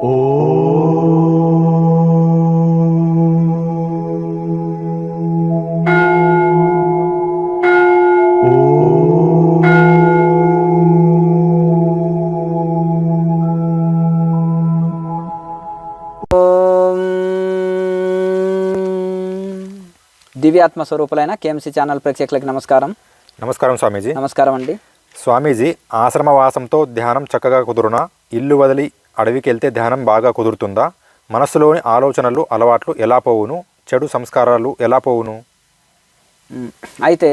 ఓం. దివ్యాత్మ స్వరూపులైన KMC channel ప్రేక్షకులకి నమస్కారం. నమస్కారం స్వామీజీ. నమస్కారం అండి. స్వామీజీ ఆశ్రమవాసంతో ధ్యానం చక్కగా కుదురునా ఇల్లు వదిలి అడవికి వెళ్తే ధ్యానం బాగా కుదురుతుందా? మనసులోని ఆలోచనలు అలవాట్లు ఎలా పోవును? చెడు సంస్కారాలు ఎలా పోవును? అయితే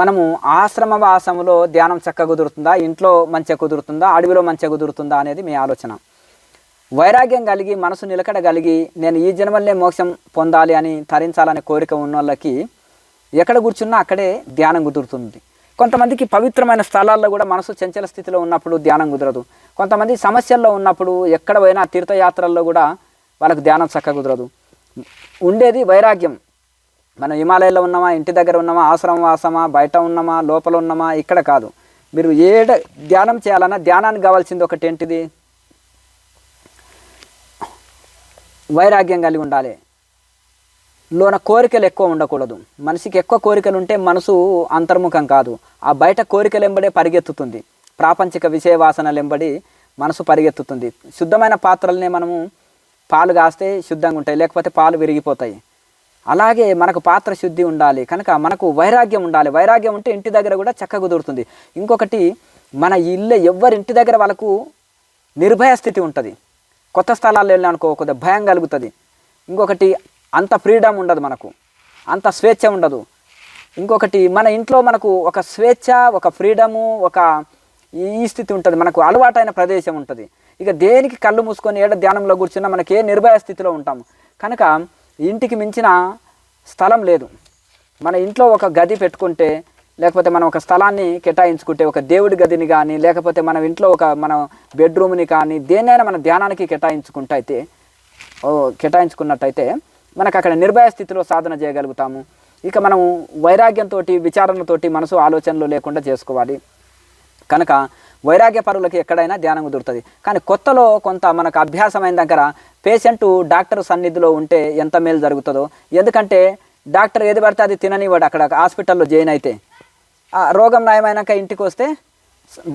మనము ఆశ్రమ వాసములో ధ్యానం చక్కగా కుదురుతుందా? ఇంట్లో మంచిగా కుదురుతుందా? అడవిలో మంచిగా కుదురుతుందా అనేది మీ ఆలోచన. వైరాగ్యం కలిగి మనసు నిలకడ కలిగి నేను ఈ జన్మల్లే మోక్షం పొందాలి అని తరించాలనే కోరిక ఉన్న వాళ్ళకి ఎక్కడ కూర్చున్నా అక్కడే ధ్యానం కుదురుతుంది. కొంతమందికి పవిత్రమైన స్థలాల్లో కూడా మనసు చంచల స్థితిలో ఉన్నప్పుడు ధ్యానం కుదరదు. కొంతమంది సమస్యల్లో ఉన్నప్పుడు ఎక్కడ పోయినా తీర్థయాత్రల్లో కూడా వాళ్ళకు ధ్యానం చక్కగా కుదరదు. ఉండేది వైరాగ్యం. మనం హిమాలయాల్లో ఉన్నామా ఇంటి దగ్గర ఉన్నామా ఆశ్రమం వాసమా బయట ఉన్నామా లోపల ఉన్నామా ఇక్కడ కాదు. మీరు ఏడ ధ్యానం చేయాలన్నా ధ్యానానికి కావాల్సింది ఒకటి ఏంటిది వైరాగ్యం కలిగి ఉండాలి. లోన కోరికలు ఎక్కువ ఉండకూడదు. మనిషికి ఎక్కువ కోరికలు ఉంటే మనసు అంతర్ముఖం కాదు. ఆ బయట కోరికలెంబడే పరిగెత్తుతుంది. ప్రాపంచిక విషయ వాసనలెంబడి మనసు పరిగెత్తుతుంది. శుద్ధమైన పాత్రలనే మనము పాలు కాస్తే శుద్ధంగా ఉంటాయి లేకపోతే పాలు విరిగిపోతాయి. అలాగే మనకు పాత్ర శుద్ధి ఉండాలి. కనుక మనకు వైరాగ్యం ఉండాలి. వైరాగ్యం ఉంటే ఇంటి దగ్గర కూడా చక్కగా కుదురుతుంది. ఇంకొకటి మన ఇల్లు ఎవరి ఇంటి దగ్గర వాళ్ళకు నిర్భయ స్థితి ఉంటుంది. కొత్త స్థలాల్లో వెళ్ళానుకో కొద్దిగా భయం కలుగుతుంది. ఇంకొకటి అంత ఫ్రీడమ్ ఉండదు మనకు. అంత స్వేచ్ఛ ఉండదు. ఇంకొకటి మన ఇంట్లో మనకు ఒక స్వేచ్ఛ ఒక ఫ్రీడము ఒక ఈ- స్థితి ఉంటుంది. మనకు అలవాటైన ప్రదేశం ఉంటుంది. ఇక దేనికి కళ్ళు మూసుకొని ఏడ ధ్యానంలో కూర్చున్నా మనకి ఏ నిర్భయ స్థితిలో ఉంటాము కనుక ఇంటికి మించిన స్థలం లేదు. మన ఇంట్లో ఒక గది పెట్టుకుంటే లేకపోతే మనం ఒక స్థలాన్ని కేటాయించుకుంటే ఒక దేవుడి గదిని కానీ లేకపోతే మన ఇంట్లో ఒక మన బెడ్రూమ్ని కానీ దేన్నైనా మన ధ్యానానికి కేటాయించుకుంటే అయితే కేటాయించుకున్నట్టయితే మనకు అక్కడ నిర్భయ స్థితిలో సాధన చేయగలుగుతాము. ఇక మనం వైరాగ్యంతో విచారణతోటి మనసు ఆలోచనలు లేకుండా చేసుకోవాలి. కనుక వైరాగ్య పరులకి ఎక్కడైనా ధ్యానం కుదురుతుంది కానీ కొత్తలో కొంత మనకు అభ్యాసమైన దగ్గర పేషెంట్ డాక్టర్ సన్నిధిలో ఉంటే ఎంత మేలు జరుగుతుందో. ఎందుకంటే డాక్టర్ ఏది పడితే అది తిననివాడు అక్కడ హాస్పిటల్లో జాయిన్ అయితే. ఆ రోగం నయమైనాక ఇంటికి వస్తే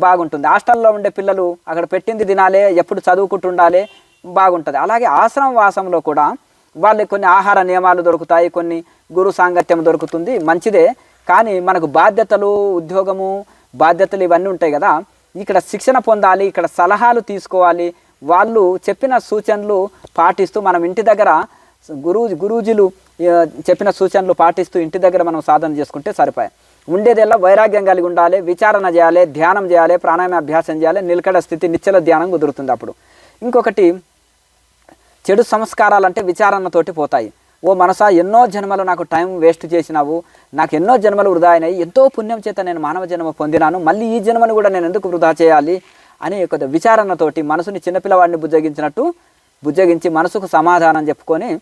బాగుంటుంది. హాస్టల్లో ఉండే పిల్లలు అక్కడ పెట్టింది తినాలి ఎప్పుడు చదువుకుంటుండాలి బాగుంటుంది. అలాగే ఆశ్రమ వాసంలో కూడా వాళ్ళకి కొన్ని ఆహార నియమాలు దొరుకుతాయి కొన్ని గురు సాంగత్యం దొరుకుతుంది. మంచిదే. కానీ మనకు బాధ్యతలు ఉద్యోగము బాధ్యతలు ఇవన్నీ ఉంటాయి కదా. ఇక్కడ శిక్షణ పొందాలి ఇక్కడ సలహాలు తీసుకోవాలి. వాళ్ళు చెప్పిన సూచనలు పాటిస్తూ మనం ఇంటి దగ్గర గురు గురూజీలు చెప్పిన సూచనలు పాటిస్తూ ఇంటి దగ్గర మనం సాధన చేసుకుంటే సరిపోయాయి ఉండేదేలా వైరాగ్యం కలిగి ఉండాలి విచారణ చేయాలి ధ్యానం చేయాలి ప్రాణాయామ అభ్యాసం చేయాలి నిలకడ స్థితి నిశ్చల ధ్యానం కుదురుతుంది అప్పుడు. ఇంకొకటి చెడు సంస్కారాలు అంటే విచారణతోటి పోతాయి. ఓ మనసా ఎన్నో జన్మలు నాకు టైం వేస్ట్ చేసినావు. నాకు ఎన్నో జన్మలు వృధా అయినాయి. ఎంతో పుణ్యం చేత నేను మానవ జన్మ పొందినాను. మళ్ళీ ఈ జన్మను కూడా నేను ఎందుకు వృధా చేయాలి? అని ఒక విచారణతోటి మనసుని చిన్నపిల్లవాడిని బుజ్జగించినట్టు బుజ్జగించి మనసుకు సమాధానం చెప్పుకొని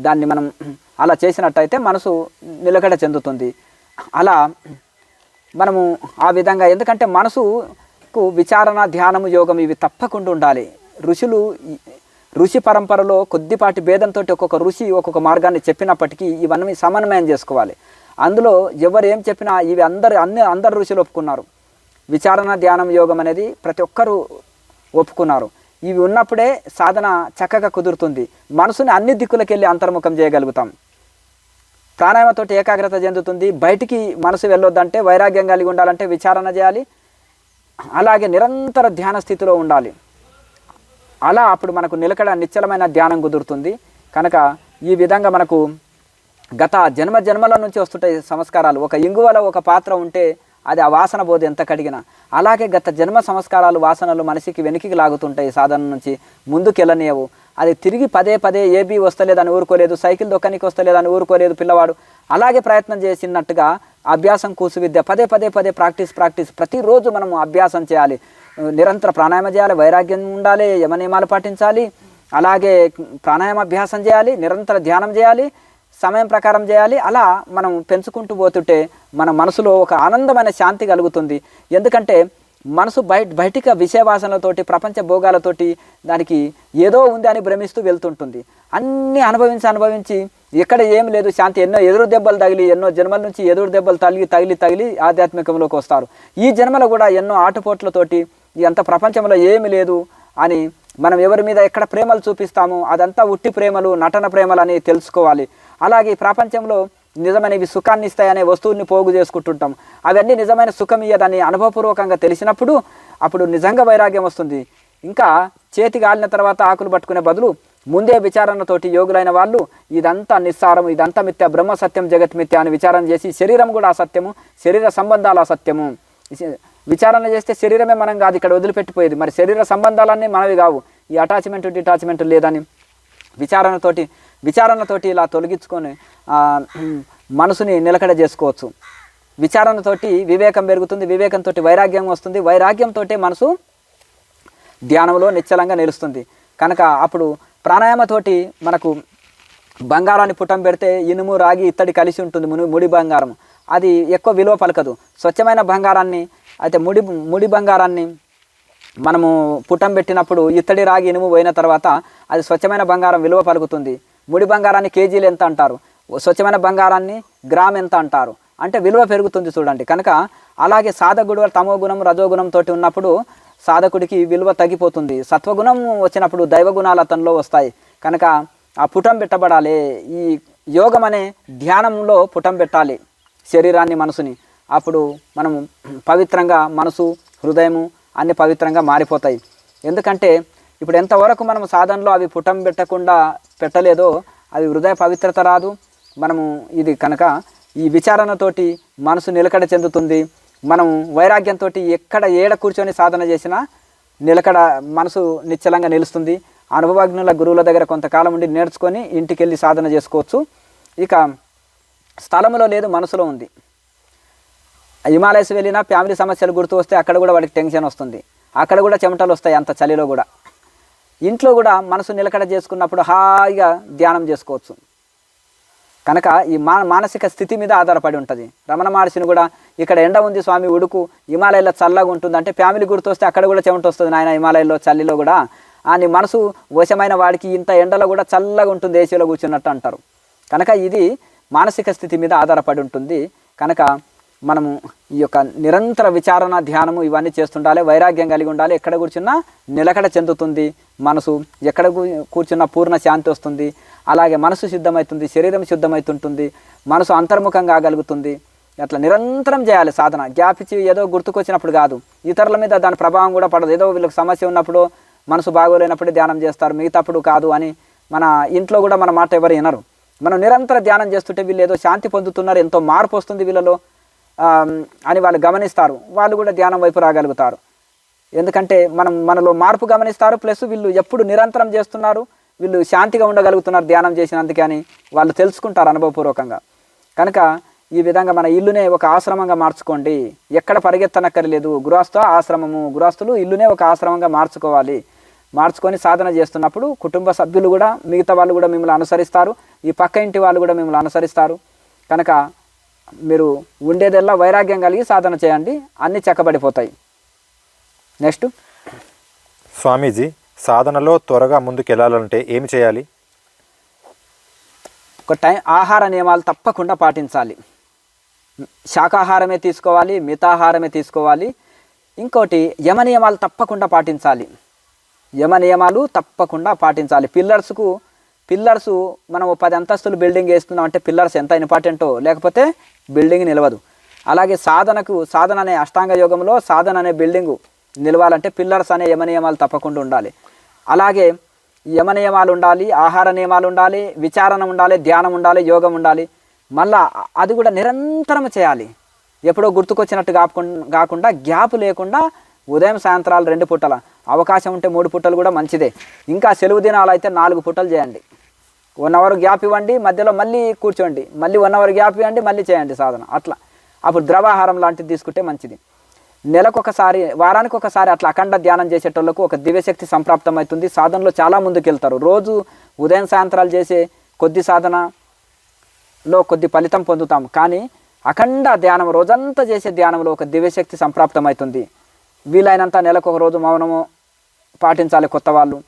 దాన్ని మనం అలా చేసినట్టయితే మనసు నిలకడ చెందుతుంది. అలా మనము ఆ విధంగా ఎందుకంటే మనసుకు విచారణ ధ్యానము యోగం ఇవి తప్పకుండా ఉండాలి. ఋషులు ఋషి పరంపరలో కొద్దిపాటి భేదంతో ఒక్కొక్క ఋషి ఒక్కొక్క మార్గాన్ని చెప్పినప్పటికీ ఇవన్నీ సమన్వయం చేసుకోవాలి. అందులో ఎవరు ఏం చెప్పినా ఇవి అందరు అన్ని అందరు ఋషులు ఒప్పుకున్నారు. విచారణ ధ్యానం యోగం అనేది ప్రతి ఒక్కరూ ఒప్పుకున్నారు. ఇవి ఉన్నప్పుడే సాధన చక్కగా కుదురుతుంది. మనసుని అన్ని దిక్కులకు వెళ్ళి అంతర్ముఖం చేయగలుగుతాం. ప్రాణాయామతోటి ఏకాగ్రత చెందుతుంది. బయటికి మనసు వెళ్ళొద్దంటే వైరాగ్యం కలిగి ఉండాలంటే విచారణ చేయాలి. అలాగే నిరంతర ధ్యాన స్థితిలో ఉండాలి. అలా అప్పుడు మనకు నిలకడ నిశ్చలమైన ధ్యానం కుదురుతుంది. కనుక ఈ విధంగా మనకు గత జన్మ జన్మల నుంచి వస్తుంటాయి సంస్కారాలు. ఒక ఇంగువలో ఒక పాత్ర ఉంటే అది ఆ వాసన బోధ ఎంత కడిగినా. అలాగే గత జన్మ సంస్కారాలు వాసనలు మనిషికి వెనక్కి లాగుతుంటాయి సాధన నుంచి ముందుకెళ్ళనేవు అది తిరిగి పదే పదే ఏబీ వస్తలేదని ఊరుకోలేదు సైకిల్ దొక్కనికి వస్తలేదని ఊరుకోలేదు పిల్లవాడు. అలాగే ప్రయత్నం చేసినట్టుగా అభ్యాసం కూసు విద్య పదే పదే పదే ప్రాక్టీస్ ప్రాక్టీస్. ప్రతిరోజు మనము అభ్యాసం చేయాలి. నిరంతర ప్రాణాయామ చేయాలి వైరాగ్యం ఉండాలి యమ నియమాలు పాటించాలి అలాగే ప్రాణాయామ అభ్యాసం చేయాలి నిరంతర ధ్యానం చేయాలి సమయం ప్రకారం చేయాలి అలా మనం పెంచుకుంటూ పోతుంటే మన మనసులో ఒక ఆనందమైన శాంతి కలుగుతుంది. ఎందుకంటే మనసు బయట బయటిక విషయవాసనలతోటి ప్రపంచ భోగాలతోటి దానికి ఏదో ఉంది అని భ్రమిస్తూ వెళ్తుంటుంది. అన్నీ అనుభవించి అనుభవించి ఎక్కడ ఏం లేదు శాంతి ఎన్నో ఎదురు దెబ్బలు తగిలి ఎన్నో జన్మల నుంచి ఎదురు దెబ్బలు తగిలి తగిలి తగిలి ఆధ్యాత్మికంలోకి వస్తారు. ఈ జన్మలో కూడా ఎన్నో ఆటుపోట్లతోటి అంత ప్రపంచంలో ఏమి లేదు అని మనం ఎవరి మీద ఎక్కడ ప్రేమలు చూపిస్తామో అదంతా ఉట్టి ప్రేమలు నటన ప్రేమలు అని తెలుసుకోవాలి. అలాగే ప్రపంచంలో నిజమైనవి సుఖాన్ని ఇస్తాయనే వస్తువుల్ని పోగు చేసుకుంటుంటాం. అవన్నీ నిజమైన సుఖం ఇయ్యదని అనుభవపూర్వకంగా తెలిసినప్పుడు అప్పుడు నిజంగా వైరాగ్యం వస్తుంది. ఇంకా చేతి గాలిన తర్వాత ఆకులు పట్టుకునే బదులు ముందే విచారణతోటి యోగులైన వాళ్ళు ఇదంతా నిస్సారం ఇదంతా మిథ్య బ్రహ్మ సత్యం జగత్ మిథ్య అని విచారణ చేసి శరీరం కూడా అసత్యము శరీర సంబంధాలు అసత్యము. విచారణ చేస్తే శరీరమే మనం కాదు ఇక్కడ వదిలిపెట్టిపోయేది. మరి శరీర సంబంధాలన్నీ మనవి కావు. ఈ అటాచ్మెంట్ డిటాచ్మెంట్ లేదని విచారణతోటి విచారణతోటి ఇలా తొలగించుకొని మనసుని నిలకడ చేసుకోవచ్చు. విచారణతోటి వివేకం పెరుగుతుంది వివేకంతో వైరాగ్యం వస్తుంది. వైరాగ్యంతో మనసు ధ్యానంలో నిశ్చలంగా నిలుస్తుంది. కనుక అప్పుడు ప్రాణాయామతోటి మనకు బంగారాన్ని పుట్టం పెడితే ఇనుము రాగి ఇత్తడి కలిసి ఉంటుంది ముడి బంగారం. అది ఎక్కువ విలువ పలకదు. స్వచ్ఛమైన బంగారాన్ని అయితే ముడి ముడి బంగారాన్ని మనము పుటం పెట్టినప్పుడు ఇత్తడి రాగి ఇనుము పోయిన తర్వాత అది స్వచ్ఛమైన బంగారం విలువ పలుకుతుంది. ముడి బంగారాన్ని కేజీలు ఎంత అంటారు? స్వచ్ఛమైన బంగారాన్ని గ్రామ్ ఎంత అంటారు? అంటే విలువ పెరుగుతుంది చూడండి. కనుక అలాగే సాధకుడు తమో గుణం రజోగుణం తోటి ఉన్నప్పుడు సాధకుడికి విలువ తగ్గిపోతుంది. సత్వగుణం వచ్చినప్పుడు దైవగుణాలు అతనిలో వస్తాయి. కనుక ఆ పుటం పెట్టబడాలి. ఈ యోగం అనే ధ్యానంలో పుటం పెట్టాలి. శరీరాన్ని మనసుని. అప్పుడు మనము పవిత్రంగా మనసు హృదయము అన్ని పవిత్రంగా మారిపోతాయి. ఎందుకంటే ఇప్పుడు ఎంతవరకు మనం సాధనలో అవి పుటం పెట్టకుండా పెట్టలేదో అవి హృదయ పవిత్రత రాదు. మనము ఇది కనుక ఈ విచారణతోటి మనసు నిలకడ చెందుతుంది. మనం వైరాగ్యంతో ఎక్కడ ఏడ కూర్చొని సాధన చేసినా నిలకడ మనసు నిశ్చలంగా నిలుస్తుంది. అనుభవజ్ఞుల గురువుల దగ్గర కొంతకాలం ఉండి నేర్చుకొని ఇంటికి వెళ్ళి సాధన చేసుకోవచ్చు. ఇక స్థలంలో లేదు మనసులో ఉంది. హిమాలయస్ వెళ్ళినా ఫ్యామిలీ సమస్యలు గుర్తు వస్తే అక్కడ కూడా వాడికి టెన్షన్ వస్తుంది. అక్కడ కూడా చెమటలు వస్తాయి అంత చలిలో కూడా. ఇంట్లో కూడా మనసు నిలకడ చేసుకున్నప్పుడు హాయిగా ధ్యానం చేసుకోవచ్చు. కనుక ఈ మా మానసిక స్థితి మీద ఆధారపడి ఉంటుంది. రమణ మహర్షిని కూడా ఇక్కడ ఎండ ఉంది స్వామి ఉడుకు హిమాలయాల్లో చల్లగా ఉంటుంది అంటే ఫ్యామిలీ గుర్తు వస్తే అక్కడ కూడా చెమట వస్తుంది నాయన హిమాలయాల్లో చల్లిలో కూడా. అని మనసు వశమైన వాడికి ఇంత ఎండలో కూడా చల్లగా ఉంటుంది ఏసీలో కూర్చున్నట్టు అంటారు. కనుక ఇది మానసిక స్థితి మీద ఆధారపడి ఉంటుంది. కనుక మనము ఈ యొక్క నిరంతర విచారణ ధ్యానము ఇవన్నీ చేస్తుండాలి వైరాగ్యం కలిగి ఉండాలి. ఎక్కడ కూర్చున్నా నిలకడ చెందుతుంది. మనసు ఎక్కడ కూర్చున్నా పూర్ణ శాంతి వస్తుంది. అలాగే మనసు సిద్ధమవుతుంది శరీరం సిద్ధమవుతుంటుంది మనసు అంతర్ముఖం కాగలుగుతుంది అట్లా నిరంతరం చేయాలి సాధన. గ్యాప్ ఇచ్చి ఏదో గుర్తుకొచ్చినప్పుడు కాదు. ఇతరుల మీద దాని ప్రభావం కూడా పడదు. ఏదో వీళ్ళకి సమస్య ఉన్నప్పుడు మనసు బాగోలేనప్పుడు ధ్యానం చేస్తారు. మిగతాప్పుడు కాదు అని మన ఇంట్లో కూడా మన మాట ఎవరు వినరు. మనం నిరంతర ధ్యానం చేస్తుంటే వీళ్ళు ఏదో శాంతి పొందుతున్నారు ఎంతో మార్పు వస్తుంది వీళ్ళలో. అని వాళ్ళు గమనిస్తారు. వాళ్ళు కూడా ధ్యానం వైపు రాగలుగుతారు. ఎందుకంటే మనం మనలో మార్పు గమనిస్తారు. ప్లస్ వీళ్ళు ఎప్పుడు నిరంతరం చేస్తున్నారు. వీళ్ళు శాంతిగా ఉండగలుగుతున్నారు ధ్యానం చేసినందుకని వాళ్ళు తెలుసుకుంటారు అనుభవపూర్వకంగా. కనుక ఈ విధంగా మన ఇల్లునే ఒక ఆశ్రమంగా మార్చుకోండి. ఎక్కడ పరిగెత్తనక్కర్లేదు. గృహస్థ ఆశ్రమము గృహస్థులు ఇల్లునే ఒక ఆశ్రమంగా మార్చుకోవాలి. మార్చుకొని సాధన చేస్తున్నప్పుడు కుటుంబ సభ్యులు కూడా మిగతా వాళ్ళు కూడా మిమ్మల్ని అనుసరిస్తారు. ఈ పక్క ఇంటి వాళ్ళు కూడా మిమ్మల్ని అనుసరిస్తారు. కనుక మీరు ఉండేదల్లా వైరాగ్యం కలిగి సాధన చేయండి. అన్నీ చక్కబడిపోతాయి. నెక్స్ట్. స్వామీజీ సాధనలో త్వరగా ముందుకెళ్ళాలంటే ఏమి చేయాలి? ఒక టైం ఆహార నియమాలు తప్పకుండా పాటించాలి. శాకాహారమే తీసుకోవాలి మితాహారమే తీసుకోవాలి. ఇంకోటి యమ నియమాలు తప్పకుండా పాటించాలి. యమ నియమాలు తప్పకుండా పాటించాలి. పిల్లర్స్కు పిల్లర్స్ మనం పది అంతస్తులు బిల్డింగ్ వేస్తున్నాం అంటే పిల్లర్స్ ఎంత ఇంపార్టెంటో లేకపోతే బిల్డింగ్ నిలవదు. అలాగే సాధనకు సాధన అనే అష్టాంగ యోగంలో సాధన అనే బిల్డింగు నిలవాలంటే పిల్లర్స్ అనే యమ నియమాలు తప్పకుండా ఉండాలి. అలాగే యమ నియమాలు ఉండాలి ఆహార నియమాలు ఉండాలి విచారణ ఉండాలి ధ్యానం ఉండాలి యోగం ఉండాలి. మళ్ళా అది కూడా నిరంతరం చేయాలి. ఎప్పుడో గుర్తుకొచ్చినట్టు కాకుండా కాకుండా గ్యాప్ లేకుండా ఉదయం సాయంత్రాలు రెండు పుట్టల అవకాశం ఉంటే మూడు పుట్టలు కూడా మంచిదే. ఇంకా సెలవు దినాలు అయితే నాలుగు పుట్టలు చేయండి. వన్ అవర్ గ్యాప్ ఇవ్వండి మధ్యలో మళ్ళీ కూర్చోండి. మళ్ళీ వన్ అవర్ గ్యాప్ ఇవ్వండి మళ్ళీ చేయండి సాధన. అట్లా. అప్పుడు ద్రవాహారం లాంటిది తీసుకుంటే మంచిది. నెలకొకసారి వారానికి ఒకసారి అట్లా అఖండ ధ్యానం చేసేటోళ్ళకు ఒక దివ్యశక్తి సంప్రాప్తం అవుతుంది. సాధనలో చాలా ముందుకెళ్తారు. రోజు ఉదయం సాయంత్రాలు చేసే కొద్ది సాధనలో కొద్ది ఫలితం పొందుతాం కానీ అఖండ ధ్యానం రోజంతా చేసే ధ్యానంలో ఒక దివ్యశక్తి సంప్రాప్తం అవుతుంది. వీలైనంత నెలకు ఒక రోజు మౌనము పాటించాలి కొత్త వాళ్ళు.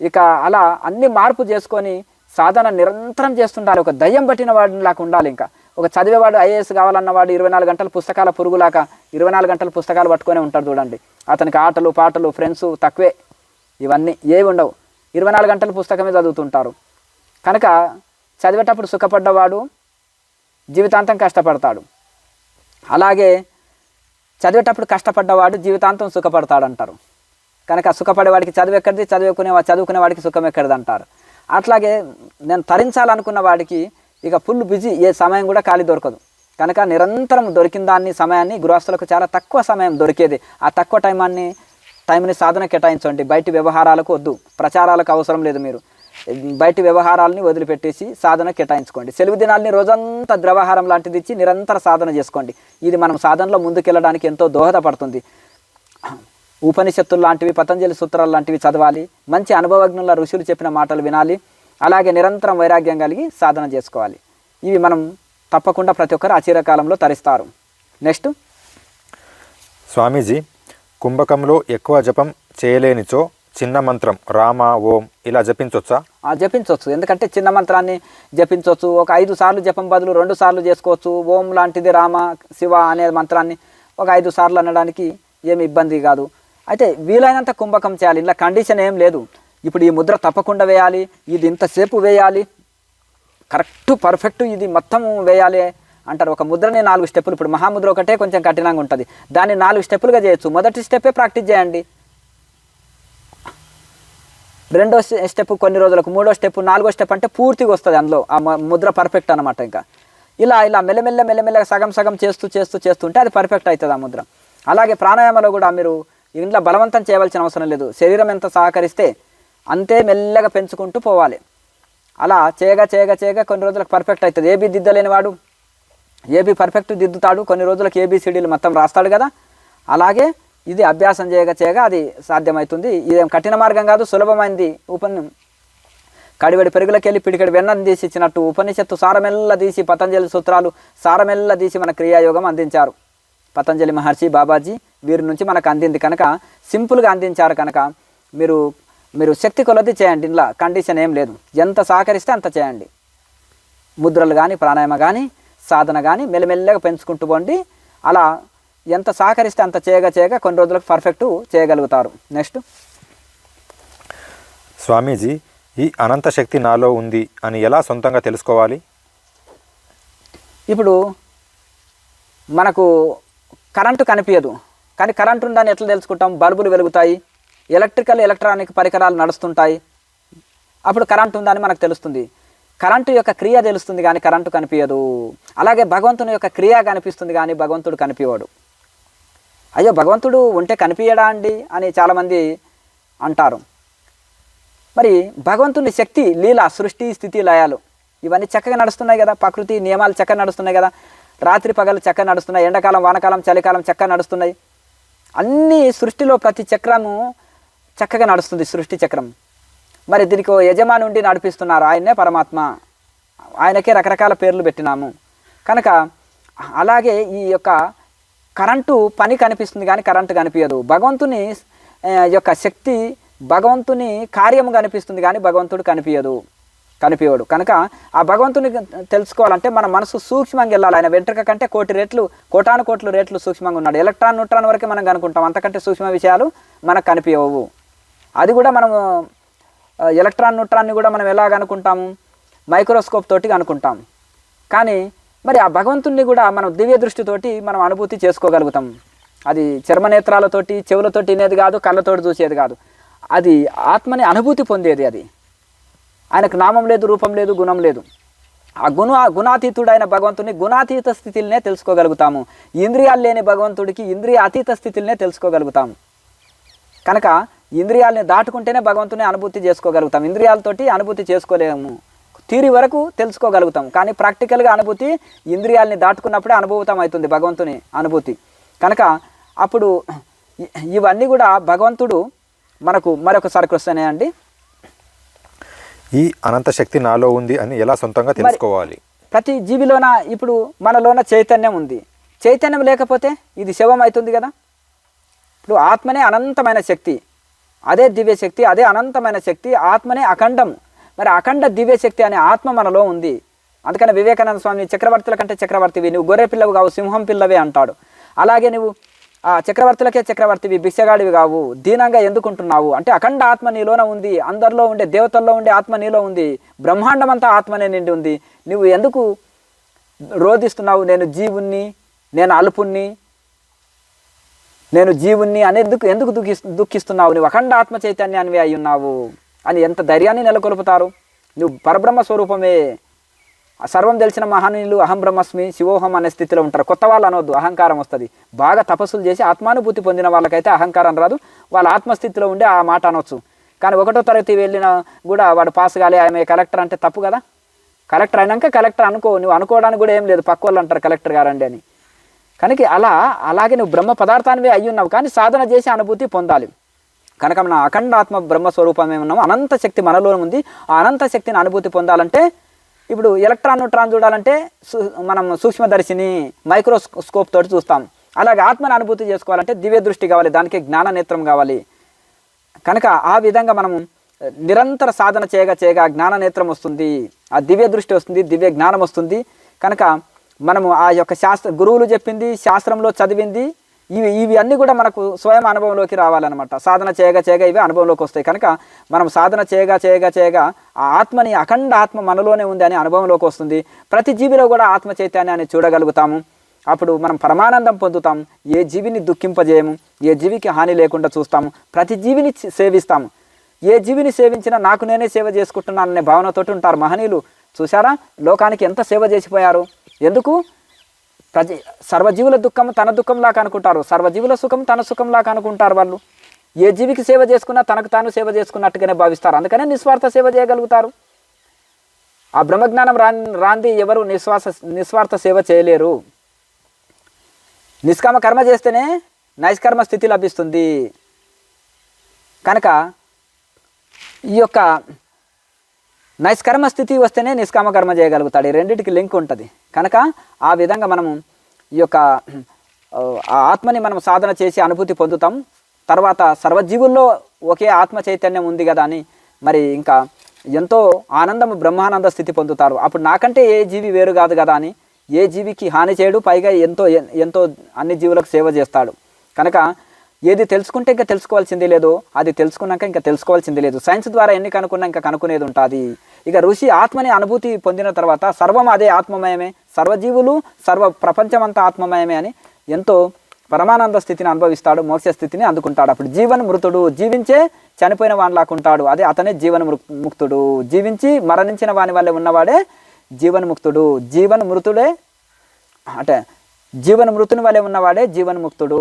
ఇక అలా అన్ని మార్పు చేసుకొని సాధన నిరంతరం చేస్తుండాలి. ఒక దయ్యం పట్టిన వాడినిలాగా ఉండాలి ఇంకా. ఒక చదివేవాడు ఐఏఎస్ కావాలన్నవాడు ఇరవై నాలుగు గంటల పుస్తకాల పురుగులాగా ఇరవై నాలుగు గంటల పుస్తకాలు పట్టుకొని ఉంటాడు చూడండి. అతనికి ఆటలు పాటలు ఫ్రెండ్స్ తక్కువే. ఇవన్నీ ఏవి ఉండవు. ఇరవై నాలుగు గంటల పుస్తకమే చదువుతుంటారు. కనుక చదివేటప్పుడు సుఖపడ్డవాడు జీవితాంతం కష్టపడతాడు. అలాగే చదివేటప్పుడు కష్టపడ్డవాడు జీవితాంతం సుఖపడతాడు అంటారు కనుక సుఖపడేవాడికి చదువు ఎక్కడిది? చదువుకునే చదువుకునే వాడికి సుఖం ఎక్కడిది అంటారు అట్లాగే నేను తరించాలనుకున్న వాడికి ఇక ఫుల్ బిజీ ఏ సమయం కూడా ఖాళీ దొరకదు. కనుక నిరంతరం దొరికిన దాన్ని సమయాన్ని గృహస్థులకు చాలా తక్కువ సమయం దొరికేది. ఆ తక్కువ టైమాన్ని టైంని సాధన కేటాయించండి. బయటి వ్యవహారాలకు వద్దు. ప్రచారాలకు అవసరం లేదు మీరు. బయటి వ్యవహారాలని వదిలిపెట్టేసి సాధన కేటాయించుకోండి. సెలవు దినాల్ని రోజంతా ద్రవహారం లాంటిది ఇచ్చి నిరంతర సాధన చేసుకోండి. ఇది మనం సాధనలో ముందుకెళ్ళడానికి ఎంతో దోహదపడుతుంది. ఉపనిషత్తులు లాంటివి పతంజలి సూత్రాలు లాంటివి చదవాలి. మంచి అనుభవజ్ఞుల ఋషులు చెప్పిన మాటలు వినాలి. అలాగే నిరంతరం వైరాగ్యం కలిగి సాధన చేసుకోవాలి. ఇవి మనం తప్పకుండా ప్రతి ఒక్కరు అచిరకాలంలో తరిస్తారు. నెక్స్ట్. స్వామీజీ కుంభకంలో ఎక్కువ జపం చేయలేనిచో చిన్న మంత్రం రామ ఓం ఇలా జపించొచ్చా? ఆ జపించవచ్చు ఎందుకంటే చిన్న మంత్రాన్ని జపించవచ్చు ఒక ఐదు సార్లు జపం బదులు రెండు సార్లు చేసుకోవచ్చు. ఓం లాంటిది రామ శివ అనే మంత్రాన్ని ఒక ఐదు సార్లు అనడానికి ఏమి ఇబ్బంది కాదు. అయితే వీలైనంత కుంభకం చేయాలి. ఇలా కండిషన్ ఏం లేదు. ఇప్పుడు ఈ ముద్ర తప్పకుండా వేయాలి. ఇది ఇంతసేపు వేయాలి. కరెక్ట్ పర్ఫెక్ట్ ఇది మొత్తం వేయాలి అంటారు. ఒక ముద్రని నాలుగు స్టెప్పులు ఇప్పుడు మహాముద్ర ఒకటే కొంచెం కఠినంగా ఉంటుంది. దాన్ని నాలుగు స్టెప్పులుగా చేయొచ్చు. మొదటి స్టెప్పే ప్రాక్టీస్ చేయండి. రెండో స్టె- స్టెప్ కొన్ని రోజులకు మూడో స్టెప్ నాలుగో స్టెప్ అంటే పూర్తిగా వస్తుంది అందులో. ఆ ముద్ర పర్ఫెక్ట్ అనమాట ఇంకా. ఇలా ఇలా మెల్లమెల్ల మెల్లమెల్లగా సగం సగం చేస్తూ చేస్తూ చేస్తుంటే అది పర్ఫెక్ట్ అవుతుంది ఆ ముద్ర. అలాగే ప్రాణాయామలో కూడా మీరు ఇంట్లో బలవంతం చేయవలసిన అవసరం లేదు. శరీరం ఎంత సహకరిస్తే అంతే మెల్లగా పెంచుకుంటూ పోవాలి. అలా చేయగా చేయగా చేయగా కొన్ని రోజులకు పర్ఫెక్ట్ అవుతుంది. ఏబీ దిద్దలేని వాడు ఏబీ పర్ఫెక్ట్ దిద్దుతాడు. కొన్ని రోజులకు ఏబీసీడీలు మొత్తం రాస్తాడు కదా. అలాగే ఇది అభ్యాసం చేయగా చేయగా అది సాధ్యమవుతుంది. ఇదేం కఠిన మార్గం కాదు సులభమైంది. ఉపన్ కడివడి పెరుగులకెళ్ళి పిడికడి వెన్నం తీసి ఇచ్చినట్టు ఉపనిషత్తు సారమెల్ల తీసి పతంజలి సూత్రాలు సారమెల్ల తీసి మన క్రియాయోగం అందించారు. పతంజలి మహర్షి బాబాజీ వీరి నుంచి మనకు అందింది కనుక సింపుల్గా అందించారు కనుక మీరు మీరు శక్తి కొలది చేయండి. ఇలా కండిషన్ ఏం లేదు. ఎంత సహకరిస్తే అంత చేయండి. ముద్రలు కానీ ప్రాణాయామ కానీ సాధన కానీ మెల్లమెల్లగా పెంచుకుంటూ పోండి. అలా ఎంత సహకరిస్తే అంత చేయగా చేయగా కొన్ని రోజులకు పర్ఫెక్ట్ చేయగలుగుతారు. నెక్స్ట్ స్వామీజీ ఈ అనంత శక్తి నాలో ఉంది అని ఎలా సొంతంగా తెలుసుకోవాలి? ఇప్పుడు మనకు కరెంటు కనిపించదు కానీ కరెంటు ఉందని ఎట్లా తెలుసుకుంటాం? బల్బులు వెలుగుతాయి ఎలక్ట్రికల్ ఎలక్ట్రానిక్ పరికరాలు నడుస్తుంటాయి. అప్పుడు కరెంటు ఉందని మనకు తెలుస్తుంది. కరెంటు యొక్క క్రియ తెలుస్తుంది కానీ కరెంటు కనిపించదు అలాగే భగవంతుని యొక్క క్రియ కనిపిస్తుంది కానీ భగవంతుడు కనిపించడు అయ్యో భగవంతుడు ఉంటే కనిపించడా అండి అని చాలామంది అంటారు. మరి భగవంతుని శక్తి లీల సృష్టి స్థితి లయాలు ఇవన్నీ చక్కగా నడుస్తున్నాయి కదా. ప్రకృతి నియమాలు చక్కగా నడుస్తున్నాయి కదా. రాత్రి పగలు చక్కగా నడుస్తున్నాయి ఎండాకాలం వానకాలం చలికాలం చక్కగా నడుస్తున్నాయి. అన్ని సృష్టిలో ప్రతి చక్రము చక్కగా నడుస్తుంది సృష్టి చక్రం. మరి దీనికి ఓ యజమాని ఉండి నడిపిస్తున్నారు ఆయనే పరమాత్మ. ఆయనకే రకరకాల పేర్లు పెట్టినాము. కనుక అలాగే ఈ యొక్క కరెంటు పని కనిపిస్తుంది కానీ కరెంటు కనిపించదు భగవంతుని యొక్క శక్తి భగవంతుని కార్యము కనిపిస్తుంది కానీ భగవంతుడు కనిపించదు కనిపించడు. కనుక ఆ భగవంతుని తెలుసుకోవాలంటే మన మనసు సూక్ష్మంగా వెళ్ళాలి. ఆయన వెంట్రుక కంటే కోటి రెట్లు కోటాను కోట్లు రేట్లు సూక్ష్మంగా ఉన్నాడు. ఎలక్ట్రాన్ న్యూట్రాన్ వరకే మనం కనుక్కుంటాం. అంతకంటే సూక్ష్మ విషయాలు మనకు కనిపించవు. అది కూడా మనము ఎలక్ట్రాన్ న్యూట్రాన్ని కూడా మనం ఎలా కనుక్కుంటాము? మైక్రోస్కోప్ తోటి కనుక్కుంటాం. కానీ మరి ఆ భగవంతుణ్ణి కూడా మనం దివ్య దృష్టితోటి మనం అనుభూతి చేసుకోగలుగుతాం. అది చర్మనేత్రాలతోటి చెవులతోటి వినేది కాదు కళ్ళతోటి చూసేది కాదు. అది ఆత్మని అనుభూతి పొందేది అది. ఆయనకు నామం లేదు రూపం లేదు గుణం లేదు. ఆ గుణ గుణాతీతుడైన భగవంతుని గుణాతీత స్థితిలనే తెలుసుకోగలుగుతాము. ఇంద్రియాలు లేని భగవంతుడికి ఇంద్రియ అతీత స్థితిలనే తెలుసుకోగలుగుతాము. కనుక ఇంద్రియాలని దాటుకుంటేనే భగవంతుని అనుభూతి చేసుకోగలుగుతాం ఇంద్రియాలతోటి అనుభూతి చేసుకోలేము. తీరి వరకు తెలుసుకోగలుగుతాం కానీ ప్రాక్టికల్గా అనుభూతి ఇంద్రియాలని దాటుకున్నప్పుడే అనుభూతం అవుతుంది భగవంతుని అనుభూతి. కనుక అప్పుడు ఇవన్నీ కూడా భగవంతుడు మనకు మరొకసారి కృష్ణనే అండి. ఈ అనంత శక్తి నాలో ఉంది అని ఎలా సొంతంగా తెలుసుకోవాలి? ప్రతి జీవిలోన ఇప్పుడు మనలోన చైతన్యం ఉంది. చైతన్యం లేకపోతే ఇది శవం అవుతుంది కదా? ఇప్పుడు ఆత్మనే అనంతమైన శక్తి. అదే దివ్య శక్తి అదే అనంతమైన శక్తి ఆత్మనే అఖండం మరి అఖండ దివ్య శక్తి అనే ఆత్మ మనలో ఉంది. అందుకని వివేకానంద స్వామి చక్రవర్తుల కంటే చక్రవర్తివి. నువ్వు గొర్రె పిల్లవు కావు సింహం పిల్లవే అంటాడు. అలాగే నువ్వు ఆ చక్రవర్తులకే చక్రవర్తివి భిక్షగాడివి కావు. దీనంగా ఎందుకుంటున్నావు? అంటే అఖండ ఆత్మ నీలోన ఉంది అందరిలో ఉండే దేవతల్లో ఉండే ఆత్మ నీలో ఉంది బ్రహ్మాండం అంతా ఆత్మనే నిండి ఉంది. నువ్వు ఎందుకు రోధిస్తున్నావు? నేను జీవుణ్ణి నేను అల్పుణ్ణి నేను జీవుణ్ణి అని ఎందుకు ఎందుకు దుఃఖి దుఃఖిస్తున్నావు? నువ్వు అఖండ ఆత్మ చైతన్యానివి అయి ఉన్నావు అని ఎంత ధైర్యాన్ని నెలకొల్పుతారు? నువ్వు పరబ్రహ్మ స్వరూపమే. సర్వం తెలిసిన మహానీయులు అహం బ్రహ్మస్మి శివోహం అనే స్థితిలో ఉంటారు. కొత్త వాళ్ళు అనవద్దు అహంకారం వస్తుంది. బాగా తపస్సులు చేసి ఆత్మానుభూతి పొందిన వాళ్ళకైతే అహంకారం రాదు. వాళ్ళ ఆత్మస్థితిలో ఉండే ఆ మాట అనొచ్చు. కానీ ఒకటో తరగతి వెళ్ళిన కూడా వాడు పాస్ కాలే ఆమె కలెక్టర్ అంటే తప్పు కదా? కలెక్టర్ అయినాక కలెక్టర్ అనుకో నువ్వు అనుకోవడానికి కూడా ఏం లేదు పక్క వాళ్ళు అంటారు కలెక్టర్ గారండి అని. కనుక అలా అలాగే నువ్వు బ్రహ్మ పదార్థానివే అయ్యి ఉన్నావు కానీ సాధన చేసి అనుభూతి పొందాలి. కనుక మన అఖండ ఆత్మ బ్రహ్మ స్వరూపం ఉన్నాము అనంత శక్తి మనలో ఉంది. ఆ అనంత శక్తిని అనుభూతి పొందాలంటే ఇప్పుడు ఎలక్ట్రాన్ న్యూట్రాన్ చూడాలంటే మనం సూక్ష్మదర్శిని మైక్రోస్కోప్ తోటి చూస్తాం. అలాగే ఆత్మను అనుభూతి చేసుకోవాలంటే దివ్య దృష్టి కావాలి దానికి జ్ఞాన నేత్రం కావాలి. కనుక ఆ విధంగా మనము నిరంతర సాధన చేయగా చేయగా జ్ఞాన నేత్రం వస్తుంది ఆ దివ్య దృష్టి వస్తుంది దివ్య జ్ఞానం వస్తుంది. కనుక మనము ఆ యొక్క శాస్త్ర గురువులు చెప్పింది శాస్త్రంలో చదివింది ఇవి ఇవి అన్నీ కూడా మనకు స్వయం అనుభవంలోకి రావాలన్నమాట. సాధన చేయగా చేయగా ఇవి అనుభవంలోకి వస్తాయి. కనుక మనం సాధన చేయగా చేయగా చేయగా ఆ ఆత్మని అఖండ ఆత్మ మనలోనే ఉంది అని అనుభవంలోకి వస్తుంది. ప్రతి జీవిలో కూడా ఆత్మ చైతన్యాన్ని చూడగలుగుతాము. అప్పుడు మనం పరమానందం పొందుతాం. ఏ జీవిని దుఃఖింపజేయము ఏ జీవికి హాని లేకుండా చూస్తాము ప్రతి జీవిని సేవిస్తాము. ఏ జీవిని సేవించినా నాకు నేనే సేవ చేసుకుంటున్నాననే భావనతోటి ఉంటారు మహనీయులు. చూసారా లోకానికి ఎంత సేవ చేసిపోయారు? ఎందుకు? ప్రజ సర్వజీవుల దుఃఖం తన దుఃఖంలాగా అనుకుంటారు. సర్వజీవుల సుఖం తన సుఖంలాగా అనుకుంటారు వాళ్ళు. ఏ జీవికి సేవ చేసుకున్నా తనకు తాను సేవ చేసుకున్నట్టుగానే భావిస్తారు. అందుకనే నిస్వార్థ సేవ చేయగలుగుతారు. ఆ బ్రహ్మజ్ఞానం రా రాంది ఎవరు నిస్వాస నిస్వార్థ సేవ చేయలేరు. నిష్కామ కర్మ చేస్తేనే నైష్కర్మ స్థితి లభిస్తుంది. కనుక ఈ యొక్క నైష్కర్మ స్థితి వస్తేనే నిష్కామ కర్మ చేయగలుగుతాడు. ఈ రెండింటికి లింక్ ఉంటుంది. కనుక ఆ విధంగా మనము ఈ యొక్క ఆ ఆత్మని మనం సాధన చేసి అనుభూతి పొందుతాం. తర్వాత సర్వజీవుల్లో ఒకే ఆత్మ చైతన్యం ఉంది కదా అని మరి ఇంకా ఎంతో ఆనందం బ్రహ్మానంద స్థితి పొందుతారు. అప్పుడు నాకంటే ఏ జీవి వేరు కాదు కదా అని ఏ జీవికి హాని చేయడు పైగా ఎంతో ఎంతో అన్ని జీవులకు సేవ చేస్తాడు. కనుక ఏది తెలుసుకుంటే ఇంకా తెలుసుకోవాల్సింది లేదు అది తెలుసుకున్నాక ఇంకా తెలుసుకోవాల్సింది లేదు. సైన్స్ ద్వారా ఎన్ని కనుక్కున్నా ఇంకా కనుక్కునేది ఉంటుంది. ఇక ఋషి ఆత్మని అనుభూతి పొందిన తర్వాత సర్వం అదే ఆత్మమయమే సర్వజీవులు సర్వ ప్రపంచమంతా ఆత్మమయమే అని ఎంతో పరమానంద స్థితిని అనుభవిస్తాడు మోక్ష స్థితిని అందుకుంటాడు. అప్పుడు జీవన్ మృతుడు జీవించే చనిపోయిన వానిలాగా ఉంటాడు అదే అతనే జీవన ముక్తుడు. జీవించి మరణించిన వాని వల్లే ఉన్నవాడే జీవన్ముక్తుడు జీవన్ మృతుడే అంటే జీవన మృతుని వలె ఉన్నవాడే జీవన్ముక్తుడు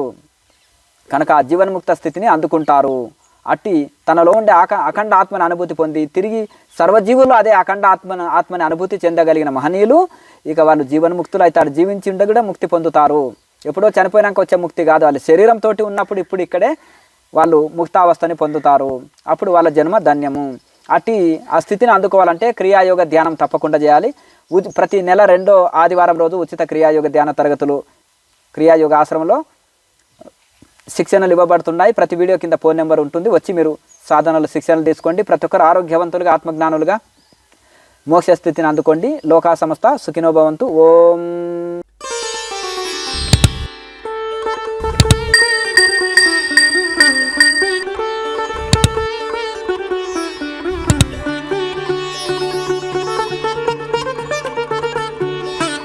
కనుక ఆ జీవన్ముక్త స్థితిని అందుకుంటారు. అట్టి తనలో ఉండే ఆక అఖండ ఆత్మని అనుభూతి పొంది తిరిగి సర్వజీవులు అదే అఖండ ఆత్మను ఆత్మని అనుభూతి చెందగలిగిన మహనీయులు ఇక వాళ్ళు జీవన్ముక్తులు అవుతారు జీవించి ఉండ కూడా ముక్తి పొందుతారు. ఎప్పుడో చనిపోయినాక వచ్చే ముక్తి కాదు. వాళ్ళు శరీరంతో ఉన్నప్పుడు ఇప్పుడు ఇక్కడే వాళ్ళు ముక్తావస్థని పొందుతారు. అప్పుడు వాళ్ళ జన్మ ధన్యము. అట్టి ఆ స్థితిని అందుకోవాలంటే క్రియాయోగ ధ్యానం తప్పకుండా చేయాలి. ప్రతి నెల రెండో ఆదివారం రోజు ఉచిత క్రియాయోగ ధ్యాన తరగతులు క్రియాయోగ ఆశ్రమంలో శిక్షణలు ఇవ్వబడుతున్నాయి. ప్రతి వీడియో కింద ఫోన్ నెంబర్ ఉంటుంది. వచ్చి మీరు సాధనలు శిక్షణలు తీసుకోండి. ప్రతి ఒక్కరు ఆరోగ్యవంతులుగా ఆత్మజ్ఞానులుగా మోక్ష స్థితిని అందుకోండి. లోకా సంస్థ సుఖినోభవంతు ఓం